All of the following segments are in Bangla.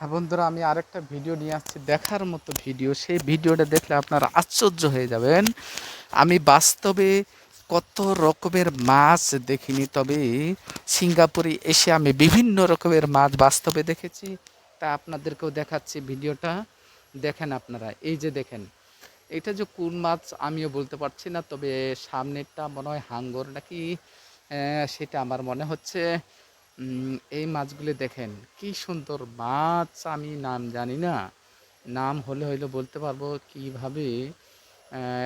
হ্যাঁ বন্ধুরা, আমি আরেকটা ভিডিও নিয়ে আসছি, দেখার মতো ভিডিও। সেই ভিডিওটা দেখলে আপনারা আশ্চর্য হয়ে যাবেন। আমি বাস্তবে কত রকমের মাছ দেখিনি, তবে সিঙ্গাপুরে এসে আমি বিভিন্ন রকমের মাছ বাস্তবে দেখেছি। তা আপনাদেরকেও দেখাচ্ছি ভিডিওটা। দেখেন আপনারা, এই যে দেখেন, এটা যে কোন মাছ আমিও বলতে পারছি না, তবে সামনেরটা মনে হয় হাঙ্গর নাকি সেটা আমার মনে হচ্ছে। এই মাছগুলি দেখেন, কি সুন্দর মাছ, আমি নাম জানি না। নাম হলে হইলে বলতে পারব কীভাবে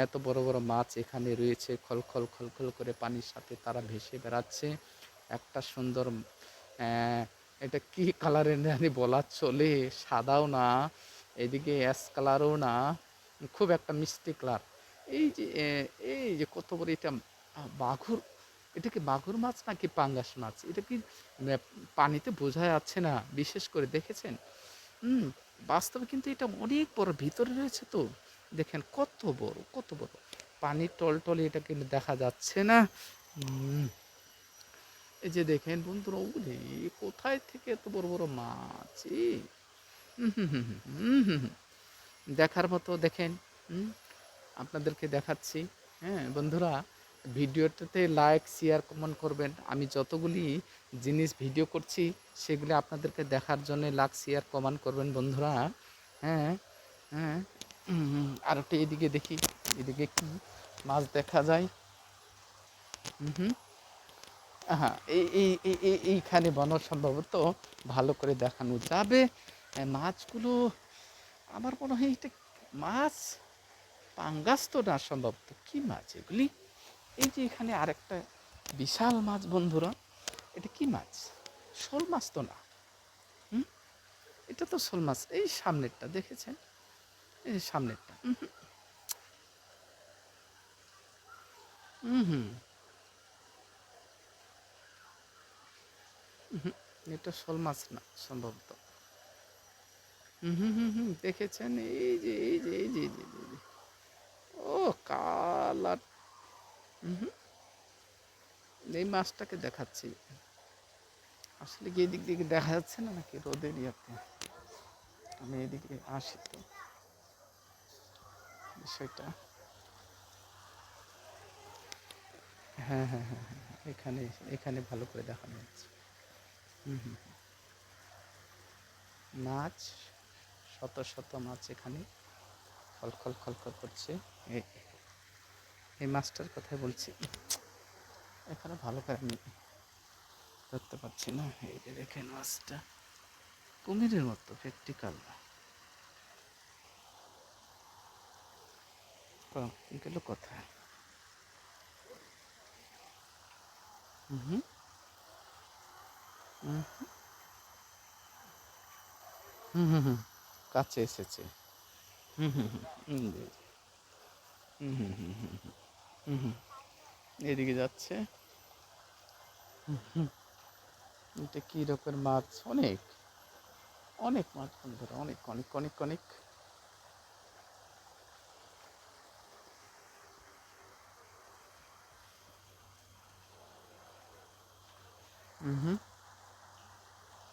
এত বড় বড় মাছ এখানে রয়েছে, খল খল খল খল করে পানির সাথে তারা ভেসে বেড়াচ্ছে। একটা সুন্দর এটা কি কালারের জানি বলা চলে, সাদাও না, এদিকে অ্যাশ কালারও না, খুব একটা মিষ্টি কালার। এই যে এই যে কত বড় এটা বাঘুর এটা কি মাগুর মাছ নাকি পাঙ্গাস মাছ? এটা কি পানিতে বোঝা যাচ্ছে না, বিশেষ করে দেখেছেন? হুম, বাস্তবে কিন্তু এটা অনেক বড়, ভিতরে রয়েছে তো। দেখেন কত বড় কত বড়। পানির টলটলে এটা কিন্তু দেখা যাচ্ছে না। এই যে দেখেন বন্ধুরা, ওরে, কোথায় থেকে এত বড় বড় মাছ। দেখার মতো দেখেন আপনাদেরকে দেখাচ্ছি। হ্যাঁ বন্ধুরা ভিডিওটাতে লাইক শেয়ার কমেন্ট করবেন। আমি যতগুলি জিনিস ভিডিও করছি, সেগুলি আপনাদেরকে দেখার জন্য লাইক শেয়ার কমেন্ট করবেন বন্ধুরা। হ্যাঁ হ্যাঁ আর একটা এদিকে দেখি, এদিকে কি মাছ দেখা যায়। হুম হ্যাঁ এই এই, এই- এই, এইখানে বনো সম্ভবত ভালো করে দেখানো যাবে। মাছগুলো, আমার মনে হয় এটা মাছ? পাঙ্গাস তো না, সম্ভবত। কী মাছ এগুলি? এই যে এখানে আরেকটা বিশাল মাছ বন্ধুরা, এটা কি মাছ? শোল মাছ তো না। হুম? এটা তো শোল মাছ। এই সামনেরটা, দেখেছেন? এই যে সামনেরটা। হুম হুম। এটা শোল মাছ না, সম্ভবত। হুম হুম হুম দেখেছেন? এই যে এই যে এই যে। ও, কালার এই মাছটাকে দেখাচ্ছি। আসলে কি এদিক দিকে দেখা যাচ্ছে না নাকি রোদের ইয়াতে? আমি এদিকে আসি তো। বিষয়টা। হ্যাঁ হ্যাঁ হ্যাঁ হ্যাঁ হ্যাঁ, এখানে এখানে ভালো করে দেখানো হুম। মাছ শত শত মাছ এখানে। খলখল খলখল করছে। এই। এই মাছটার কথাই বলছি। এখানে ভালো করে আমি ধরতে পারছি না। এই যে দেখেন মাছটা। কুমিরের মতো প্র্যাকটিক্যাল গেল কথা হুম। হুম। হুম হুম। কাছে এসেছে। হুম। হুম। হুম হুম। হুম হুম হুম হুম। এদিকে যাচ্ছে। এটা কী রকমের মাছ? অনেক। অনেক মাছ বন্ধুরা, অনেক অনেক অনেক অনেক।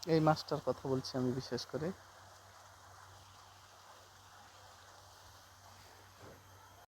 এই মাছটার কথা বলছি আমি বিশেষ করে।